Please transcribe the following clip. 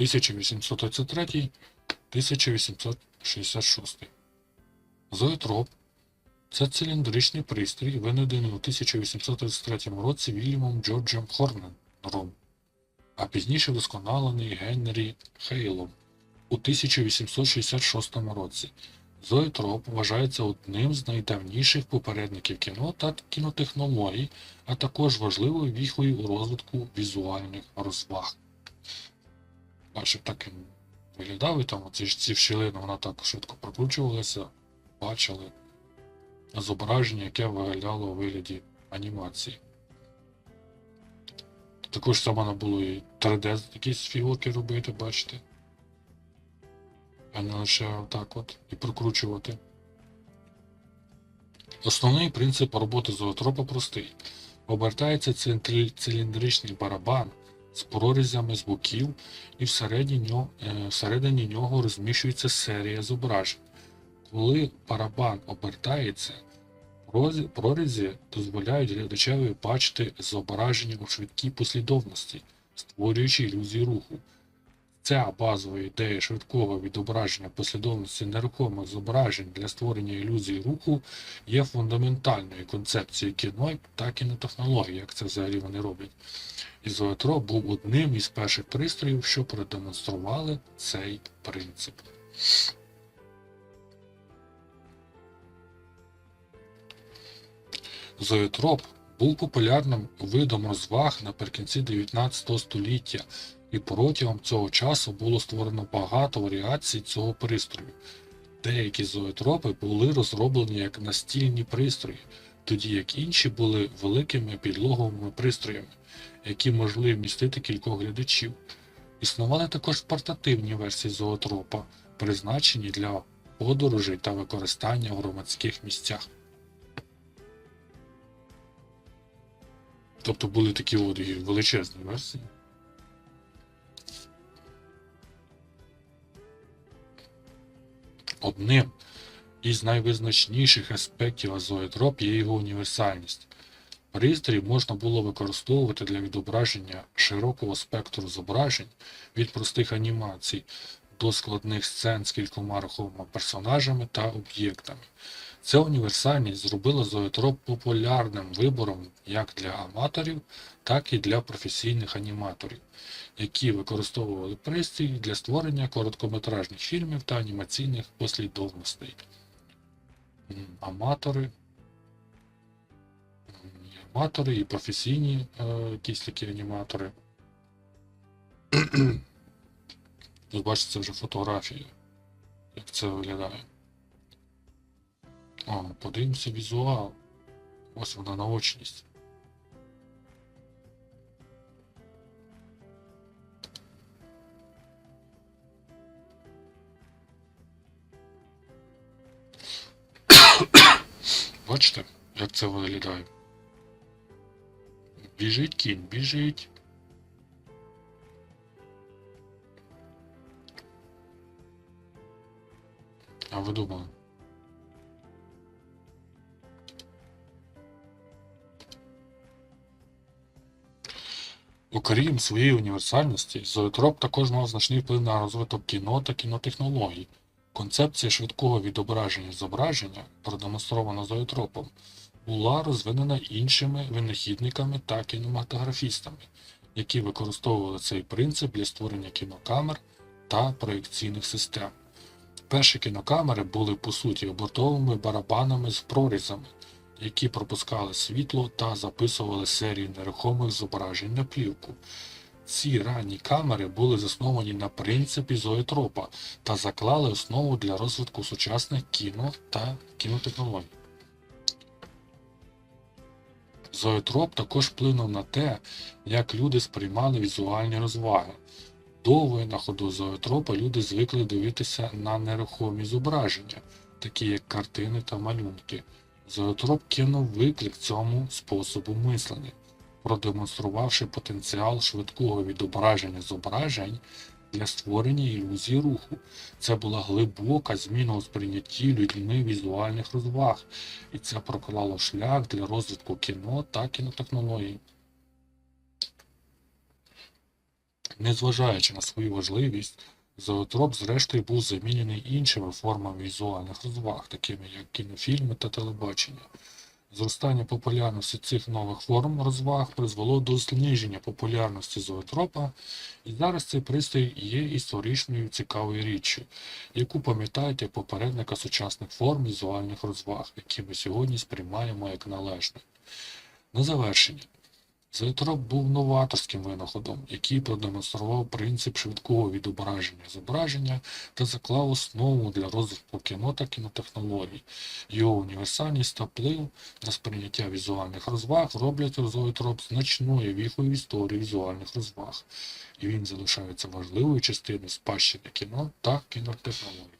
1833-1866. Зоетроп це циліндричний пристрій, винайдений у 1833 році Вільямом Джорджем Хорнером, а пізніше вдосконалений Генрі Хейлом у 1866 році. Зоетроп вважається одним з найдавніших попередників кіно та кінотехнологій, а також важливою віхою у розвитку візуальних розваг. Бачив, так він виглядав, і там оці ці щілини, вона так швидко прокручувалася, бачили зображення, яке виглядало у вигляді анімації. Також там можна було і 3D якісь фігурки робити, бачите. А не лише отак от і прокручувати. Основний принцип роботи зоотропа простий. Обертається циліндри- циліндричний барабан з прорізями з боків, і всередині нього, е, всередині нього розміщується серія зображень. Коли барабан обертається, прорізі- дозволяють глядачеві бачити зображення у швидкій послідовності, створюючи ілюзію руху. Ця базова ідея швидкого відображення послідовності нерухомих зображень для створення ілюзії руху є фундаментальною концепцією кіно та кінотехнології, як це взагалі вони роблять. І зоотроп був одним із перших пристроїв, що продемонстрували цей принцип. Зоотроп був популярним видом розваг наприкінці 19 століття, і протягом цього часу було створено багато варіацій цього пристрою. Деякі зоотропи були розроблені як настільні пристрої, тоді як інші були великими підлоговими пристроями, які могли вмістити кількох глядачів. Існували також портативні версії зоотропа, призначені для подорожей та використання в громадських місцях. Тобто були такі от величезні версії. Одним із найвизначніших аспектів азоетроп є його універсальність. Пристрій можна було використовувати для відображення широкого спектру зображень від простих анімацій до складних сцен з кількома рухомими персонажами та об'єктами. Ця універсальність зробила зоетроп популярним вибором як для аматорів, так і для професійних аніматорів, які використовували пристрій для створення короткометражних фільмів та анімаційних послідовностей. Аматори. Аматори і професійні е, якісь аніматори. Тут бачите, вже фотографії, як це виглядає. О, подивимося візуал. Ось вона наочність. Бачите, як це виглядає? Біжить кінь, біжить. А ви думали? Окрім своєї універсальності, зоотроп також мав значний вплив на розвиток кіно та кінотехнологій. Концепція швидкого відображення зображення, продемонстрована зоотропом, була розвинена іншими винахідниками та кінематографістами, які використовували цей принцип для створення кінокамер та проекційних систем. Перші кінокамери були по суті обертовими барабанами з прорізами, які пропускали світло та записували серію нерухомих зображень на плівку. Ці ранні камери були засновані на принципі зоетропа та заклали основу для розвитку сучасних кіно та кінотехнологій. Зоетроп також вплинув на те, як люди сприймали візуальні розваги. До винаходу зоетропа люди звикли дивитися на нерухомі зображення, такі як картини та малюнки. Зоотроп кинув виклик цьому способу мислення, продемонструвавши потенціал швидкого відображення зображень для створення ілюзії руху. Це була глибока зміна у сприйнятті людьми візуальних розваг, і це проклало шлях для розвитку кіно та кінотехнологій. Незважаючи на свою важливість, зоотроп зрештою був замінений іншими формами візуальних розваг, такими як кінофільми та телебачення. Зростання популярності цих нових форм розваг призвело до зниження популярності зоотропа, і зараз цей пристрій є історичною цікавою річчю, яку пам'ятають як попередника сучасних форм візуальних розваг, які ми сьогодні сприймаємо як належне. На завершення. Зоотроп був новаторським винаходом, який продемонстрував принцип швидкого відображення зображення та заклав основу для розвитку кіно та кінотехнологій. Його універсальність та вплив на сприйняття візуальних розваг роблять зоотроп значною віхою в історії візуальних розваг, і він залишається важливою частиною спадщини кіно та кінотехнологій.